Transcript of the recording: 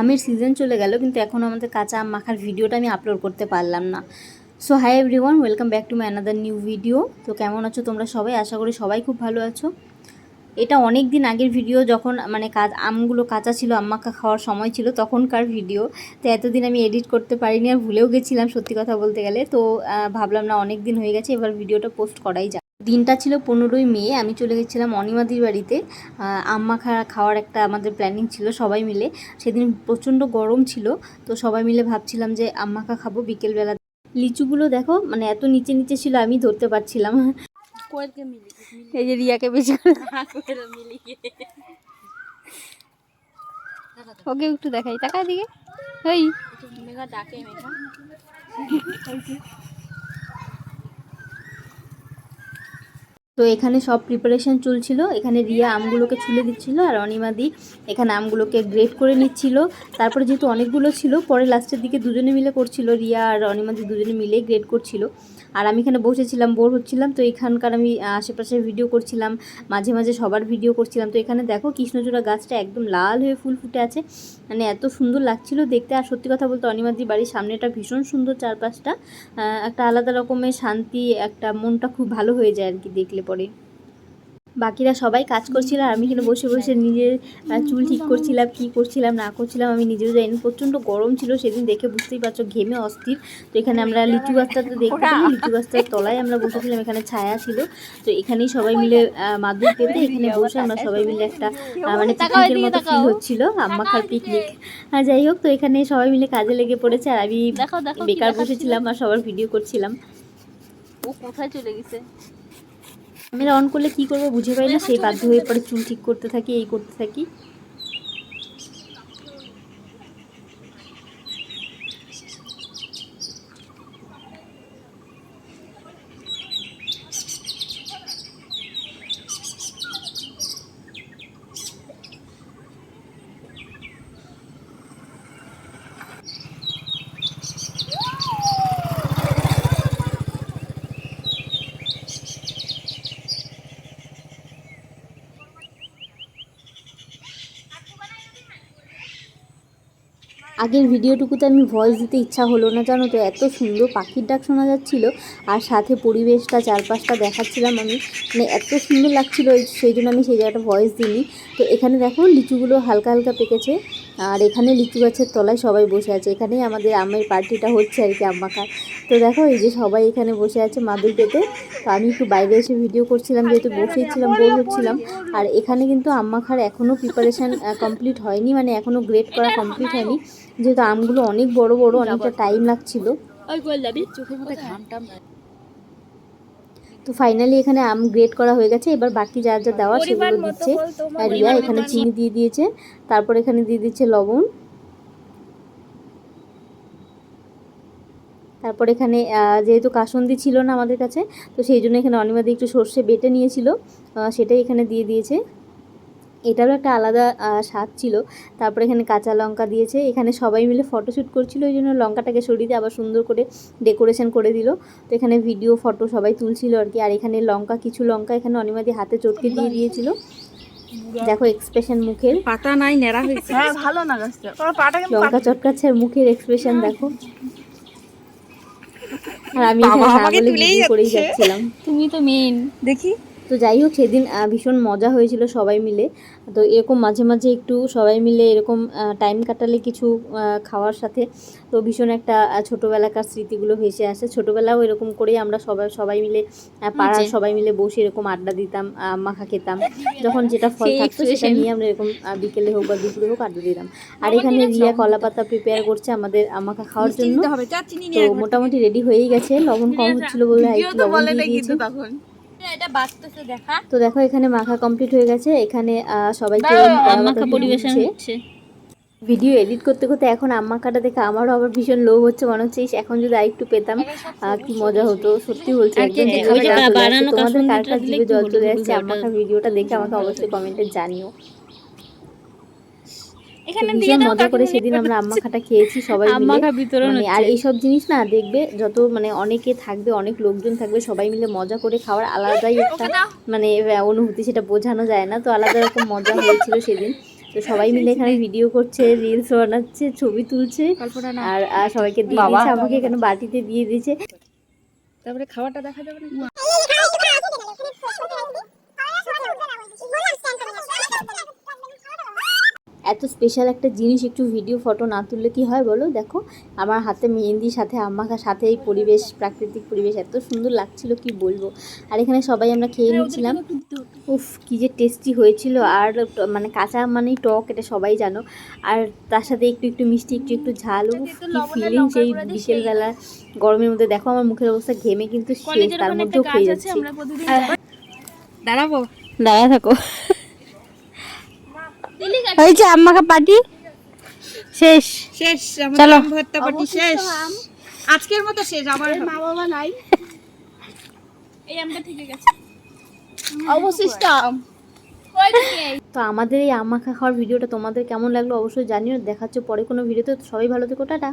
আমের সিজন চলে গেল, কিন্তু এখন আমাদের কাঁচা আম মাখার ভিডিওটা আমি আপলোড করতে পারলাম না। So hi everyone welcome back to my another new video তো কেমন আছো তোমরা সবাই? আশা করি সবাই খুব ভালো আছো। এটা অনেক দিন আগের ভিডিও যখন মানে কাজ, আমগুলো কাঁচা ছিল আম্মাকা খাওয়ার সময় ছিল, তখনকার ভিডিও তো এতদিন আমি এডিট করতে পারিনি, আর ভুলেও গেছিলাম সত্যি কথা বলতে গেলে। তো ভাবলাম না, অনেক দিন হয়ে গেছে, এবার ভিডিওটা পোস্ট করাই যায় দিনটা ছিল পনেরোই মে আমি চলে গেছিলাম অনিমাদির বাড়িতে। আম্মা খা- খাওয়ার একটা আমাদের প্ল্যানিং ছিল সবাই মিলে। সেদিন প্রচণ্ড গরম ছিল তো সবাই মিলে ভাবছিলাম যে আম্মাকা খাব বিকেলবেলা। লিচুগুলো দেখো মানে এত নিচে নিচে ছিল আমি ধরতে পারছিলাম। এই যে রিয়াকে বেশি ওকে একটু দেখাই টাকা দিকে। ওই ডাকে তো এখানে সব প্রিপারেশন চলছিল। এখানে রিয়া আমগুলোকে ছুলে দিচ্ছিল আর অনিমাদি এখানে আমগুলোকে গ্রেট করে নিচ্ছিল। তারপরে যেহেতু অনেকগুলো ছিল, পরে লাস্টের দিকে দুজনে মিলে করছিল, রিয়া আর অনিমাদি দুজনে মিলে গ্রেট করছিল। আর আমি এখানে বসেছিলাম বোর হচ্ছিলাম, তো এখানকার আমি আশেপাশে ভিডিও করছিলাম, মাঝে মাঝে সবার ভিডিও করছিলাম। তো এখানে দেখো কৃষ্ণচূড়া গাছটা একদম লাল হয়ে ফুল ফুটে আছে। মানে এত সুন্দর লাগছিল দেখতে। আর সত্যি কথা বলতে অনিমাদি বাড়ির সামনেটা ভীষণ সুন্দর চারপাশটা। একটা আলাদা রকমের শান্তি, একটা মনটা খুব ভালো হয়ে যায় আর কি দেখলে পরে। বাকিরা সবাই কাজ করছিল আর আমি এখানে বসে বসে নিজের চুল ঠিক করছিলাম কি করছিলাম না করছিলাম আমি নিজেও জানি প্রচণ্ড গরম ছিল সেদিন দেখে বুঝতেই পারছ ঘেমে অস্থির। তো এখানে আমরা লিচু গাছটাতে দেখতে পাই লিচু গাছটার তলায় আমরা বসেছিলাম এখানে ছায়া ছিল। তো এখানেই সবাই মিলে মাদুর পেতে এখানে বসে আমরা সবাই মিলে একটা মানে পিকনিকের মতো ফিল হচ্ছিল আম্মা খার পিকনিক আর যাই হোক তো এখানে সবাই মিলে কাজে লেগে পড়েছে আর আমি বেকার বসেছিলাম আর সবার ভিডিও করছিলাম। ও কোথায় চলে গেছে? ক্যামেরা অন করলে কি করব বুঝে পাই না সেই বাধ্য হয়ে পরে চুল ঠিক করতে থাকি, এই করতে থাকি। আগের ভিডিওটুকুতে আমি ভয়েস দিতে ইচ্ছা হলো না, জানো তো? এত সুন্দর পাখির ডাক শোনা যাচ্ছিল আর সাথে পরিবেশটা, চারপাশটা দেখাচ্ছিলাম আমি। মানে এত সুন্দর লাগছিল সেই জন্য আমি সেই জায়গাটা ভয়েস দিইনি। তো এখানে দেখো লিচুগুলো হালকা হালকা পেকেছে। আর এখানে লিচু গাছের তলায় সবাই বসে আছে। এখানেই আমাদের আমের পার্টিটা হচ্ছে আর কি আম্মাকার। তো দেখো, এই যে সবাই এখানে বসে আছে মাদুর পেতে। তো আমি একটু বাইরে এসে ভিডিও করছিলাম, যেহেতু বসেই ছিলাম, বোর হচ্ছিলাম। আর এখানে কিন্তু আম্মা খার এখনও প্রিপারেশান কমপ্লিট হয়নি মানে এখনও গ্রেড করা কমপ্লিট হয়নি। যেহেতু আমগুলো অনেক বড় বড়, অনেকটা টাইম লাগছিল। চোখের মধ্যে ঘাম টাম। তো ফাইনালি এখানে আম গ্রেড করা হয়ে গেছে। এবার বাকি যা যা দেওয়া সেগুলো দিচ্ছে। আর রিয়া এখানে চিনি দিয়ে দিয়েছে। তারপর এখানে দিয়ে দিচ্ছে লবণ। তারপর এখানে আহ, যেহেতু কাসন্দি ছিল না আমাদের কাছে তো সেই জন্য এখানে অনিমাদি একটু সর্ষে বেটে নিয়েছিল। সেটাই এখানে দিয়ে দিয়েছে। এটারও একটা আলাদা স্বাদ ছিল। তারপরে এখানে কাঁচা লঙ্কা দিয়েছে। এখানে সবাই মিলে ফটোশ্যুট করছিল ওই জন্য লঙ্কাটাকে সরিয়ে আবার সুন্দর করে ডেকোরেশন করে দিল। তো এখানে ভিডিও ফটো সবাই তুলছিল আর কি। আর এখানে লঙ্কা কিছু লঙ্কা এখানে অনিমাদি হাতে চটকে দিয়ে দিয়েছিল। দেখো এক্সপ্রেশন মুখের। পাতা নাই নেড়া হয়েছে হ্যাঁ ভালো না গাছটা। লঙ্কা চটকাচ্ছে আর মুখের এক্সপ্রেশন দেখো। আর আমি এখানে হ্যাঁ করেই যাচ্ছিলাম। তুমি তো মেন দেখি। তো যাই হোক সেদিন ভীষণ মজা হয়েছিল সবাই মিলে। তো এরকম মাঝে মাঝে একটু সবাই মিলে এরকম টাইম কাটালে কিছু খাওয়ার সাথে। তো ভীষণ একটা ছোটবেলাকার স্মৃতিগুলো ভেসে আসে। ছোটবেলাও এরকম করেই আমরা সবাই সবাই মিলে পাড়ার সবাই মিলে বসে এরকম আড্ডা দিতাম মাখা খেতাম। যখন যেটা ফল থাকতো সেটা নিয়ে আমরা এরকম বিকেলে হোক বা দুপুরে হোক আড্ডা দিতাম। আর এখানে রিয়া কলা পাতা প্রিপেয়ার করছে আমাদের মাখা খাওয়ার জন্য। তো মোটামুটি রেডি হয়েই গেছে। লবণ কম হচ্ছিল বলে একটু লবণ দিয়ে দিয়েছে। তো দেখো এখানে মাখা কমপ্লিট হয়ে গেছে। এখানে সবাইকে পরিবেশন হচ্ছে। ভিডিও এডিট করতে করতে এখন আম্মা কাটা দেখে আমারও আবার ভীষণ লোভ হচ্ছে মনে হচ্ছে এখন যদি আরেকটু পেতাম কি মজা হতো সত্যি বলছি। তোমাদের কার কার জল চলে যাচ্ছে ভিডিওটা দেখে আমাকে অবশ্যই কমেন্টে জানিও। ভীষণ মজা করে সেদিন আমরা আম্মা খাটা খেয়েছি সবাই মিলে মানে আর এইসব জিনিস না দেখবে যত মানে অনেকে থাকবে অনেক লোকজন থাকবে সবাই মিলে মজা করে খাওয়ার আলাদাই একটা মানে অনুভূতি সেটা বোঝানো যায় না তো আলাদা রকম মজা হয়েছিল সেদিন তো সবাই মিলে এখানে ভিডিও করছে রিলস বানাচ্ছে ছবি তুলছে আর আর সবাইকে দিয়ে আমাকে এখানে বাটিতে দিয়ে দিয়েছে তারপরে খাওয়াটা দেখা যাবে না এত স্পেশাল একটা জিনিস একটু ভিডিও ফটো না তুললে কি হয় বলো? দেখো আমার হাতে মেহেন্দির সাথে আম্মাখার সাথে এই পরিবেশ প্রাকৃতিক পরিবেশ এত সুন্দর লাগছিল কি বলব? আর এখানে সবাই আমরা খেয়ে নিচ্ছিলাম উফ কি যে টেস্টি হয়েছিল। আর মানে কাঁচা মানেই টক এটা সবাই জানো। আর তার সাথে একটু একটু মিষ্টি একটু একটু ঝাল। উফ কি ফিলিং সেই বিকেলবেলা গরমের মধ্যে। দেখো আমার মুখের অবস্থা ঘেমে কিন্তু শেষ তার মধ্যেও খেয়ে যাচ্ছি। দাঁড়াবো। দাঁড়া থাকো। হয়েছে আম্মাকে পার্টি। শেষ। শেষ চলো। আমাদের ভর্তা পাটি শেষ। আজকের মতো শেষ আবার মা বাবা নাই। এই আমটা থেকে গেছে। অবশিষ্ট আম। তো আমাদের এই আম্মা খাওয়ার ভিডিওটা তোমাদের কেমন লাগল অবশ্যই জানিও। দেখাচ্ছ পরে কোনো ভিডিওতে। সবাই ভালো থেকো টাটা।